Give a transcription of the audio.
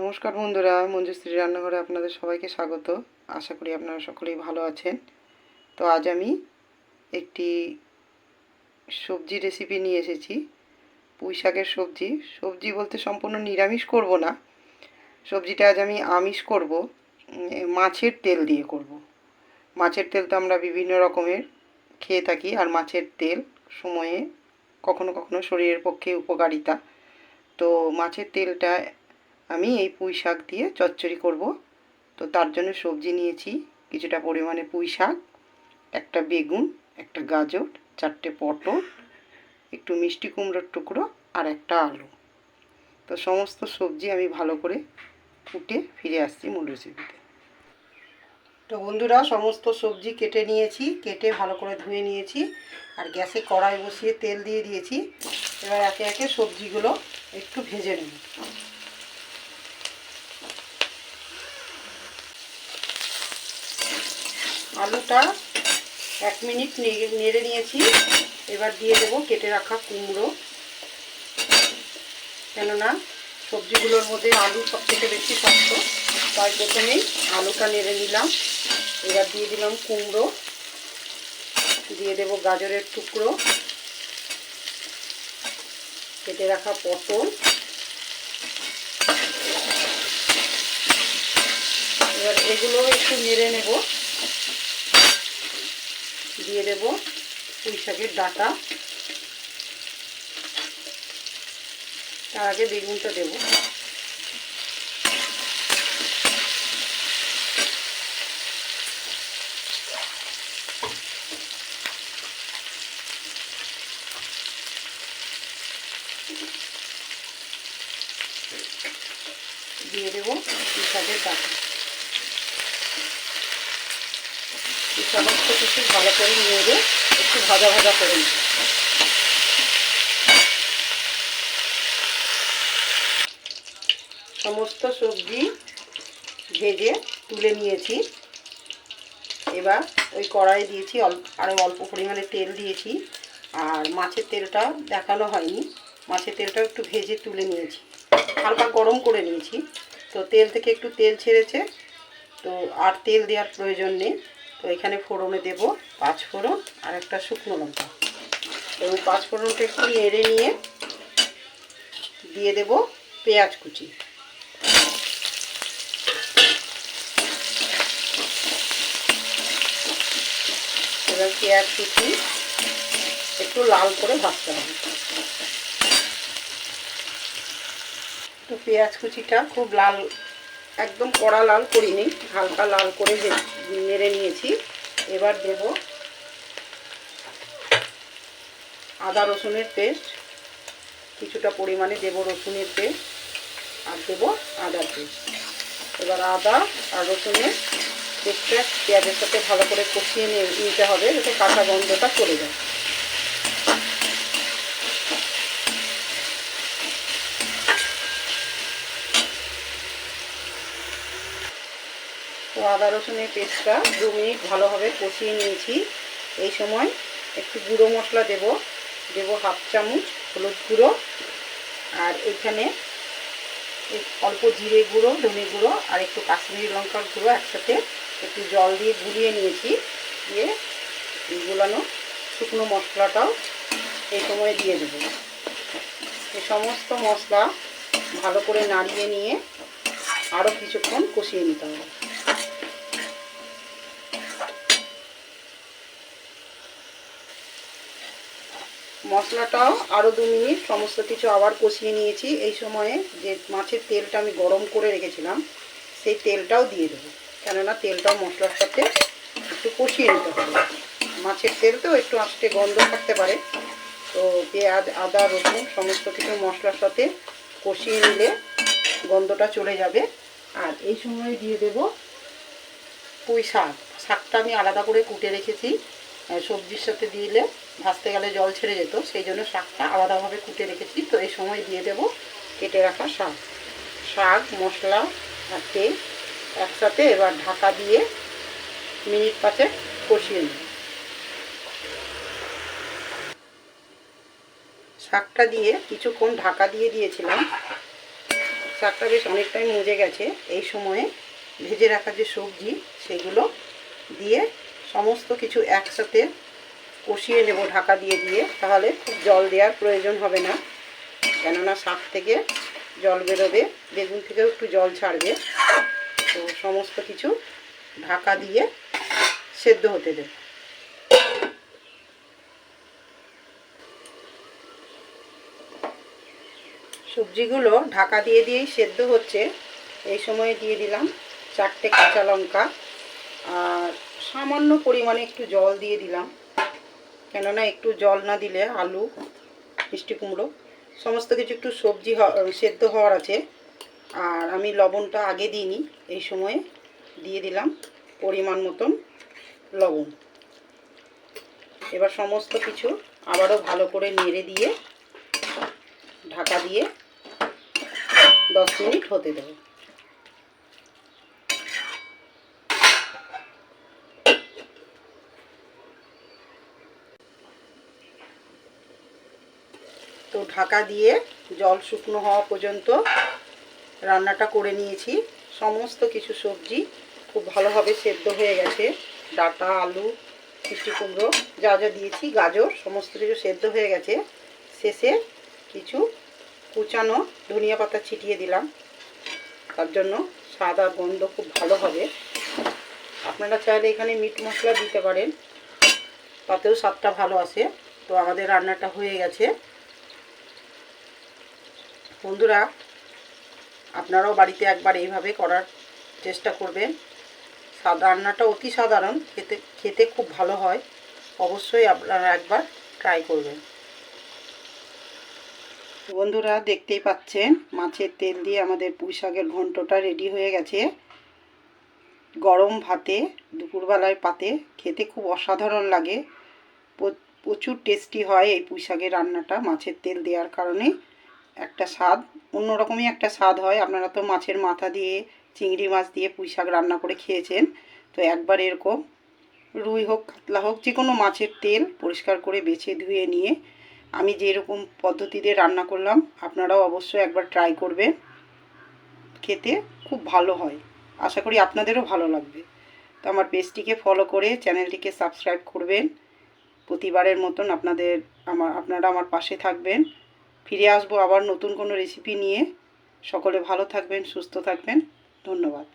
নমস্কার বন্ধুরা মঞ্জুশ্রী রান্নাঘরে আপনাদের সবাইকে স্বাগত। আশা করি আপনারা সকলেই ভালো আছেন। তো আজ আমি একটি সবজি রেসিপি নিয়ে এসেছি। পুঁই শাকের সবজি। সবজি বলতে সম্পূর্ণ নিরামিষ করব না। সবজিটা আজ আমি আমিষ করব মাছের তেল দিয়ে করব। মাছের তেল তো আমরা বিভিন্ন রকমের খেয়ে থাকি, আর মাছের তেল সময়ে কখনো কখনো শরীরের পক্ষে উপকারিতা। তো মাছের তেলটা আমি এই পুঁই শাক দিয়ে চচ্চড়ি করব। তো তার জন্য সবজি নিয়েছি কিছুটা পরিমাণে পুঁই শাক, একটা বেগুন, একটা গাজর, চারটে পটল, একটু মিষ্টি কুমড়োর টুকরো আর একটা আলু। তো সমস্ত সবজি আমি ভালো করে কুটে ফিরে আসছি মূল রেসিপিতে তো বন্ধুরা, সমস্ত সবজি কেটে নিয়েছি, কেটে ভালো করে ধুয়ে নিয়েছি আর গ্যাসে কড়াই বসিয়ে তেল দিয়ে দিয়েছি। এবার একে একে সবজিগুলো একটু ভেজে নেব। আলুটা এক মিনিট নেড়ে নিয়েছি। এবার দিয়ে দেবো কেটে রাখা কুমড়ো। কেননা সবজিগুলোর মধ্যে আলু সব থেকে বেশি শক্ত, তাই প্রথমেই আলুটা নেড়ে নিলাম। এবার দিয়ে দিলাম কুমড়ো। দিয়ে দেবো গাজরের টুকরো। কেটে রাখা পটল। এবার এগুলো একটু নেড়ে নেব। দিয়ে দেব পুঁই শাকের ডাটা। তার আগে বেগুনটা দেব। দিয়ে দেবো পুঁই শাকের ডাটা। সমস্ত কিছু ভালো করে নেড়ে একটু ভাজা ভাজা করে নেব সমস্ত সবজি ভেজে তুলে নিয়েছি। এবার ওই কড়াই দিয়েছি, অল্প আরও অল্প পরিমাণে তেল দিয়েছি। আর মাছের তেলটা দেখানো হয়নি। মাছের তেলটা একটু ভেজে তুলে নিয়েছি। হালকা গরম করে নিয়েছি। তো তেল থেকে একটু তেল ছেড়েছে। তো আর তেল দেওয়ার প্রয়োজন নেই। তো এখানে ফোড়নে দেব পাঁচ ফোড়ন আর একটা শুকনো লঙ্কা। এবং পাঁচ ফোড়নটা একটু নেড়ে নিয়ে দিয়ে দেব পেঁয়াজ কুচি। এবার পেঁয়াজ কুচি একটু লাল করে ভাজতে হবে। তো পেঁয়াজ কুচিটা খুব লাল, একদম কড়া লাল করিনি, হালকা লাল করে ভে- নেড়ে নিয়েছি। এবার দেব আদা রসুনের পেস্ট। কিছুটা পরিমাণে দেব রসুনের পেস্ট আর দেব আদার পেস্ট। এবার আদা আর রসুনের পেস্টটা পেঁয়াজের সাথে ভালো করে কষিয়ে নিতে হবে যাতে কাঁচা গন্ধটা চলে যায়। আদা রসুনের পেস্টটা দু মিনিট ভালোভাবে কষিয়ে নিয়েছি। এই সময় একটু গুঁড়ো মশলা দেব। দেব হাফ চামচ হলুদ গুঁড়ো। আর এখানে অল্প জিরে গুঁড়ো, ধনে গুঁড়ো আর একটু কাশ্মীরি লঙ্কার গুঁড়ো একসাথে একটু জল দিয়ে গুলিয়ে নিয়েছি। দিয়ে গুলানো শুকনো মশলাটাও এই সময় দিয়ে দেবো। এই সমস্ত মশলা ভালো করে নাড়িয়ে নিয়ে আরও কিছুক্ষণ কষিয়ে নিতে হবে। মশলাটাও আরও দু মিনিট সমস্ত কিছু আবার কষিয়ে নিয়েছি। এই সময়ে যে মাছের তেলটা আমি গরম করে রেখেছিলাম, সেই তেলটাও দিয়ে দেবো। কেননা তেলটাও মশলার সাথে একটু কষিয়ে নিতে হবে। মাছের তেল তো একটু আস্তে গন্ধ থাকতে পারে। তো পেঁয়াজ, আদা, রসুন সমস্ত কিছু মশলার সাথে কষিয়ে নিলে গন্ধটা চলে যাবে। আর এই সময় দিয়ে দেব পুঁই শাক। শাকটা আমি আলাদা করে কুটে রেখেছি। সবজির সাথে দিলে ভাজতে গেলে জল ছেড়ে যেত, সেই জন্য শাকটা আলাদাভাবে কুটে রেখেছি। তো এই সময় দিয়ে দেব কেটে রাখা শাক। শাক, মশলা আর তেল একসাথে এবার ঢাকা দিয়ে মিনিট পাঁচে কষিয়ে নেব। শাকটা দিয়ে কিছুক্ষণ ঢাকা দিয়ে দিয়েছিলাম। শাকটা বেশ অনেকটাই মজে গেছে। এই সময়ে ভেজে রাখা যে সবজি, সেগুলো দিয়ে সমস্ত কিছু একসাথে কষিয়ে নেব ঢাকা দিয়ে দিয়ে, তাহলে খুব জল দেওয়ার প্রয়োজন হবে না। কেননা শাক থেকে জল বেরোবে, বেগুন থেকেও একটু জল ছাড়বে। তো সমস্ত কিছু ঢাকা দিয়ে সেদ্ধ হতে দেব। সবজিগুলো ঢাকা দিয়ে দিয়েই সেদ্ধ হচ্ছে। এই সময় দিয়ে দিলাম চারটে কাঁচা লঙ্কা আর সামান্য পরিমাণে একটু জল দিয়ে দিলাম। কেননা একটু জল না দিলে আলু, মিষ্টি কুমড়ো, সমস্ত কিছু একটু সবজি সেদ্ধ হওয়ার আছে। আর আমি লবণটা আগে দিইনি, এই সময়ে দিয়ে দিলাম পরিমাণ মতন লবণ। এবার সমস্ত কিছু আবারও ভালো করে নেড়ে দিয়ে ঢাকা দিয়ে দশ মিনিট হতে দেবো। তো ঢাকা দিয়ে জল শুকনো হওয়া পর্যন্ত রান্নাটা করে নিয়েছি। সমস্ত কিছু সবজি খুব ভালোভাবে সেদ্ধ হয়ে গেছে। ডাটা, আলু, মিষ্টি কুমড়ো, যা যা দিয়েছি, গাজর, সমস্ত কিছু সেদ্ধ হয়ে গেছে। শেষে কিছু কুচানো ধনিয়া পাতা ছিটিয়ে দিলাম। তার জন্য স্বাদ আর গন্ধ খুব ভালো হবে। আপনারা চাইলে এখানে মিট মশলা দিতে পারেন। তাতেও স্বাদটা ভালো আসে। তো আমাদের রান্নাটা হয়ে গেছে। বন্ধুরা, আপনারাও বাড়িতে একবার এইভাবে করার চেষ্টা করবেন। রান্নাটা অতি সাধারণ, খেতে খেতে খুব ভালো হয়। অবশ্যই আপনারা একবার ট্রাই করবেন। বন্ধুরা, দেখতেই পাচ্ছেন, মাছের তেল দিয়ে আমাদের পুঁই শাকের ঘন্টটা রেডি হয়ে গেছে। গরম ভাতে, দুপুরবেলায় পাতে খেতে খুব অসাধারণ লাগে। প্রচুর টেস্টি হয় এই পুঁই শাকের রান্নাটা মাছের তেল দেওয়ার কারণে। একটা স্বাদ অন্যরকমই একটা স্বাদ হয়। আপনারা তো মাছের মাথা দিয়ে, চিংড়ি মাছ দিয়ে পুঁই শাক রান্না করে খেয়েছেন। তো একবার এরকম, রুই হোক, কাতলা হোক যে কোনো মাছের তেল পরিষ্কার করে বেছে ধুয়ে নিয়ে আমি যেরকম পদ্ধতিতে রান্না করলাম, আপনারাও অবশ্যই একবার ট্রাই করবেন। খেতে খুব ভালো হয়। আশা করি আপনাদেরও ভালো লাগবে। তো আমার পেজটিকে ফলো করে চ্যানেলটিকে সাবস্ক্রাইব করবেন। প্রতিবারের মতন আপনাদের, আমার, আপনারা আমার পাশে থাকবেন। ফিরে আসব আবার নতুন কোনো রেসিপি নিয়ে। সকলে ভালো থাকবেন সুস্থ থাকবেন। ধন্যবাদ।